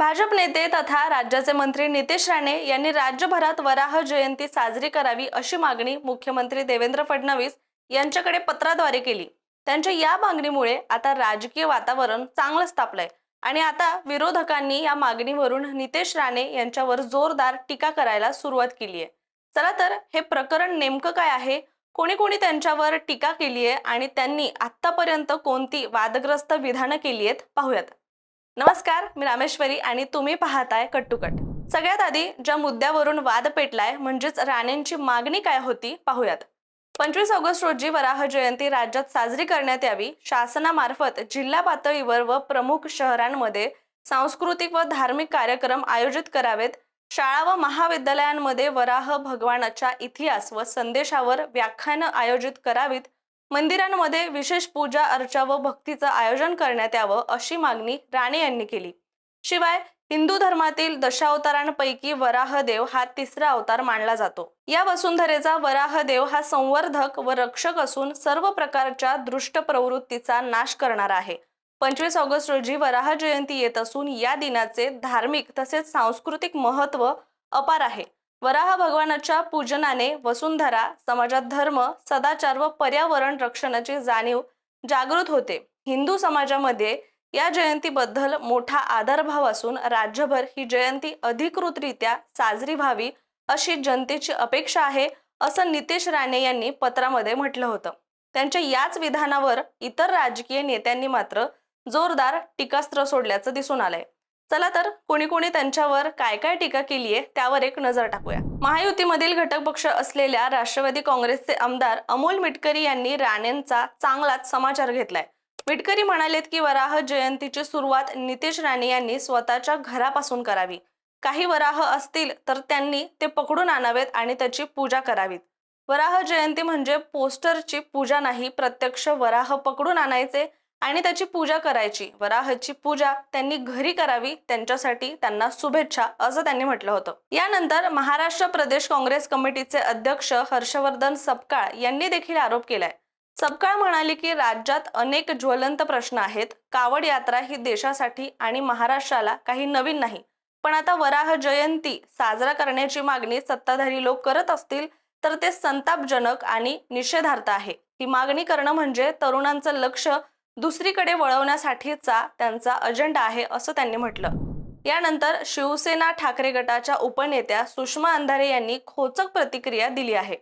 भाजप नेते तथा राज्याचे मंत्री नितेश राणे यांनी राज्यभरात वराह जयंती साजरी करावी अशी मागणी मुख्यमंत्री देवेंद्र फडणवीस यांच्याकडे पत्राद्वारे केली. त्यांच्या या मागणीमुळे आता राजकीय वातावरण चांगलंच तापलंय आणि आता विरोधकांनी या मागणीवरून नितेश राणे यांच्यावर जोरदार टीका करायला सुरुवात केली आहे चला तर हे प्रकरण नेमकं काय आहे? कोणी कोणी त्यांच्यावर टीका केली आहे आणि त्यांनी आतापर्यंत कोणती वादग्रस्त विधानं केली आहेत पाहूयात. नमस्कार मी रामेश्वरी आणि तुम्ही पाहताय कट टू कट सगळ्यात आधी ज्या मुद्द्यावरून वाद पेटलाय म्हणजेच राणेंची मागणी काय होती पाहूयात. पंचवीस ऑगस्ट रोजी वराह जयंती राज्यात साजरी करण्यात यावी शासनामार्फत जिल्हा पातळीवर व प्रमुख शहरांमध्ये सांस्कृतिक व धार्मिक कार्यक्रम आयोजित करावेत. शाळा व महाविद्यालयांमध्ये वराह भगवानाच्या इतिहास व संदेशावर व्याख्यानं आयोजित करावीत. मंदिरांमध्ये विशेष पूजा अर्चा व भक्तीचं आयोजन करण्यात यावं अशी मागणी राणे यांनी केली. शिवाय हिंदू धर्मातील दशावतारांपैकी वराहदेव हा तिसरा अवतार मानला जातो. या वसुंधरेचा वराहदेव हा संवर्धक व रक्षक असून सर्व प्रकारच्या दृष्ट प्रवृत्तीचा नाश करणारा आहे. पंचवीस ऑगस्ट रोजी वराह जयंती येत असून या दिनाचे धार्मिक तसेच सांस्कृतिक महत्त्व अपार आहे. वराह भगवानाच्या पूजनाने वसुंधरा समाजात धर्म सदाचार व पर्यावरण रक्षणाची जाणीव जागृत होते. हिंदू समाजामध्ये या जयंतीबद्दल मोठा आदरभाव असून राज्यभर ही जयंती अधिकृतरित्या साजरी व्हावी अशी जनतेची अपेक्षा आहे असं नितेश राणे यांनी पत्रामध्ये म्हटलं होतं. त्यांच्या याच विधानावर इतर राजकीय नेत्यांनी मात्र जोरदार टीकास्त्र सोडल्याचं दिसून आलंय. चला तर कोणी कोणी त्यांच्यावर काय काय टीका केली आहे त्यावर एक नजर टाकूया. महायुतीमधील घटक पक्ष असलेल्या राष्ट्रवादी काँग्रेसचे आमदार अमोल मिटकरी यांनी राणेंचा चांगलाच समाचार घेतलाय. मिटकरी म्हणालेत की वराह जयंतीची सुरुवात नितेश राणे यांनी स्वतःच्या घरापासून करावी. काही वराह असतील तर त्यांनी ते पकडून आणावेत आणि त्याची पूजा करावीत. वराह जयंती म्हणजे पोस्टरची पूजा नाही प्रत्यक्ष वराह पकडून आणायचे आणि त्याची पूजा करायची. वराहची पूजा त्यांनी घरी करावी त्यांच्यासाठी त्यांना शुभेच्छा असं त्यांनी म्हटलं होतं. यानंतर महाराष्ट्र प्रदेश काँग्रेस कमिटीचे अध्यक्ष हर्षवर्धन सपकाळ यांनी देखील आरोप केलाय. सपकाळ म्हणाले की राज्यात अनेक ज्वलंत प्रश्न आहेत. कावड यात्रा ही देशासाठी आणि महाराष्ट्राला काही नवीन नाही. पण आता वराह जयंती साजरा करण्याची मागणी सत्ताधारी लोक करत असतील तर ते संतापजनक आणि निषेधार्थ आहे. ही मागणी करणं म्हणजे तरुणांचं लक्ष दुसरीकडे वळवण्यासाठीचा त्यांचा अजेंडा आहे असं त्यांनी म्हटलं. यानंतर शिवसेना ठाकरे गटाच्या उपनेत्या सुषमा अंधारे यांनी खोचक प्रतिक्रिया दिली आहे.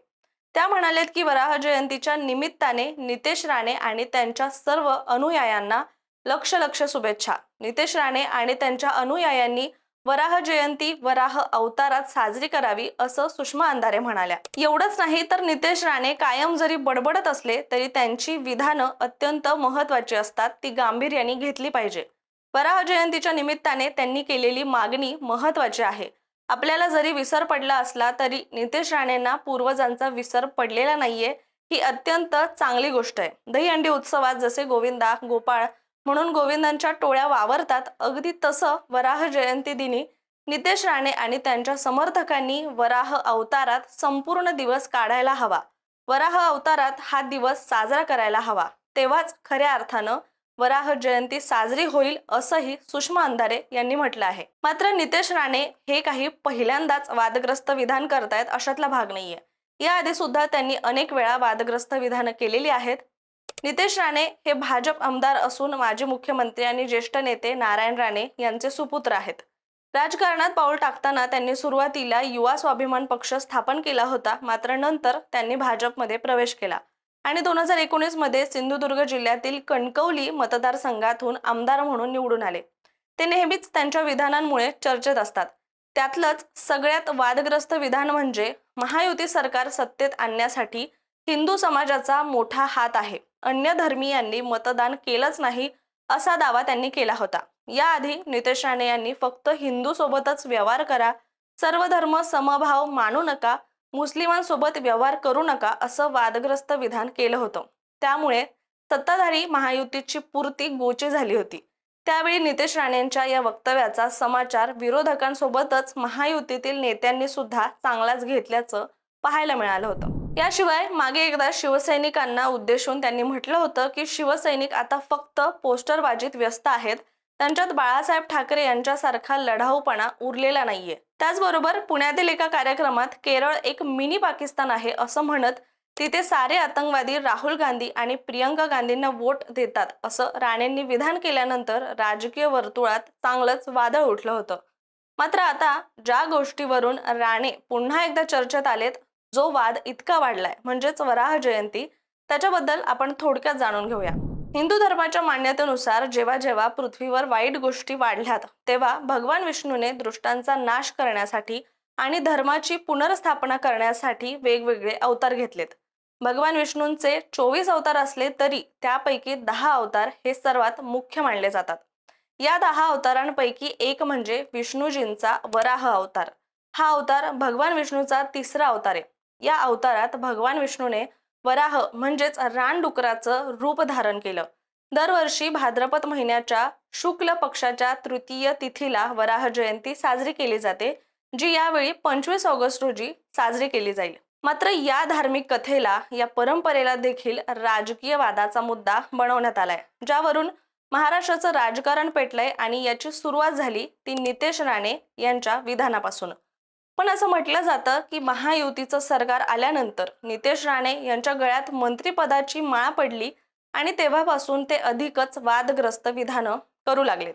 त्या म्हणालेत की वराह जयंतीच्या निमित्ताने नितेश राणे आणि त्यांच्या सर्व अनुयायांना लक्ष लक्ष शुभेच्छा. नितेश राणे आणि त्यांच्या अनुयायांनी वराह जयंती वराह अवतारात साजरी करावी असं सुषमा अंधारे म्हणाल्या. एवढंच नाही तर नितेश राणे कायम जरी बडबडत असले तरी त्यांची विधानं अत्यंत महत्वाची असतात ती गांभीर्याने घेतली पाहिजे. वराह जयंतीच्या निमित्ताने त्यांनी केलेली मागणी महत्वाची आहे. आपल्याला जरी विसर पडला असला तरी नितेश राणेंना पूर्वजांचा विसर पडलेला नाहीये ही अत्यंत चांगली गोष्ट आहे. दहीहंडी उत्सवात जसे गोविंदा गोपाळ म्हणून गोविंदांच्या टोळ्या वावरतात. अगदी तसं वराह जयंती दिनी नितेश राणे आणि त्यांच्या समर्थकांनी वराह अवतारात संपूर्ण दिवस काढायला हवा. वराह अवतारात हा दिवस साजरा करायला हवा. तेव्हाच खऱ्या अर्थानं वराह जयंती साजरी होईल असंही सुषमा अंधारे यांनी म्हटलं आहे. मात्र नितेश राणे हे काही पहिल्यांदाच वादग्रस्त विधान करतायत अशातला भाग नाहीये. याआधी सुद्धा त्यांनी अनेक वेळा वादग्रस्त विधानं केलेली आहेत. नितेश राणे हे भाजप आमदार असून माजी मुख्यमंत्री आणि ज्येष्ठ नेते नारायण राणे यांचे सुपुत्र आहेत. राजकारणात पाऊल टाकताना त्यांनी सुरुवातीला युवा स्वाभिमान पक्ष स्थापन केला होता मात्र नंतर त्यांनी भाजपमध्ये प्रवेश केला. आणि दोन हजार एकोणीसमध्ये सिंधुदुर्ग जिल्ह्यातील कणकवली मतदारसंघातून आमदार म्हणून निवडून आले. ते नेहमीच त्यांच्या विधानांमुळे चर्चेत असतात. त्यातलंच सगळ्यात वादग्रस्त विधान म्हणजे महायुती सरकार सत्तेत आणण्यासाठी हिंदू समाजाचा मोठा हात आहे. अन्य धर्मीयांनी मतदान केलंच नाही असा दावा त्यांनी केला होता. याआधी नितेश राणे यांनी फक्त हिंदू सोबतच व्यवहार करा सर्व धर्म समभाव मानू नका मुस्लिमांसोबत व्यवहार करू नका असं वादग्रस्त विधान केलं होतं. त्यामुळे सत्ताधारी महायुतीची पूर्ती गोची झाली होती. त्यावेळी नितेश राणेंच्या या वक्तव्याचा समाचार विरोधकांसोबतच महायुतीतील नेत्यांनी सुद्धा चांगलाच घेतल्याचं पाहायला मिळालं होतं. याशिवाय मागे एकदा शिवसैनिकांना उद्देशून त्यांनी म्हटलं होतं की शिवसैनिक आता फक्त पोस्टरबाजीत व्यस्त आहेत. त्यांच्यात बाळासाहेब ठाकरे यांच्यासारखा लढाऊपणा उरलेला नाहीये. त्याचबरोबर पुण्यातील एका कार्यक्रमात केरळ एक मिनी पाकिस्तान आहे असं म्हणत तिथे सारे आतंकवादी राहुल गांधी आणि प्रियंका गांधींना वोट देतात असं राणेंनी विधान केल्यानंतर राजकीय वर्तुळात चांगलंच वादळ उठलं होतं. मात्र आता ज्या गोष्टीवरून राणे पुन्हा एकदा चर्चेत आलेत जो वाद इतका वाढलाय म्हणजेच वराह जयंती त्याच्याबद्दल आपण थोडक्यात जाणून घेऊया. हिंदू धर्माच्या मान्यतेनुसार जेव्हा जेव्हा पृथ्वीवर वाईट गोष्टी वाढल्यात तेव्हा भगवान विष्णूने दृष्टांचा नाश करण्यासाठी आणि धर्माची पुनर्स्थापना करण्यासाठी वेगवेगळे अवतार घेतलेत. भगवान विष्णूंचे चोवीस अवतार असले तरी त्यापैकी दहा अवतार हे सर्वात मुख्य मानले जातात. या दहा अवतारांपैकी एक म्हणजे विष्णूजींचा वराह अवतार. हा अवतार भगवान विष्णूचा तिसरा अवतार आहे. या अवतारात भगवान विष्णूने वराह म्हणजेच रानडुकराचं रूप धारण केलं. दरवर्षी भाद्रपद महिन्याच्या शुक्ल पक्षाच्या तृतीय तिथीला वराह जयंती साजरी केली जाते जी यावेळी पंचवीस ऑगस्ट रोजी साजरी केली जाईल. मात्र या धार्मिक कथेला या परंपरेला देखील राजकीय वादाचा मुद्दा बनवण्यात आलाय ज्यावरून महाराष्ट्राचं राजकारण पेटलंय आणि याची सुरुवात झाली ती नितेश राणे यांच्या विधानापासून. पण असं म्हटलं जातं की महायुतीचं सरकार आल्यानंतर नितेश राणे यांच्या गळ्यात मंत्रिपदाची माळ पडली आणि तेव्हापासून ते अधिकच वादग्रस्त विधानं करू लागलेत.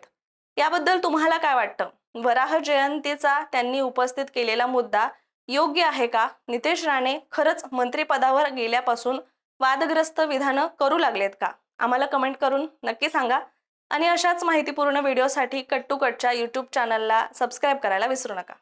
याबद्दल तुम्हाला काय वाटतं? वराह जयंतीचा त्यांनी उपस्थित केलेला मुद्दा योग्य आहे का? नितेश राणे खरंच मंत्रिपदावर गेल्यापासून वादग्रस्त विधानं करू लागलेत का? आम्हाला कमेंट करून नक्की सांगा. आणि अशाच माहितीपूर्ण व्हिडिओसाठी कट टू कटच्या यूट्यूब चॅनलला सबस्क्राईब करायला विसरू नका.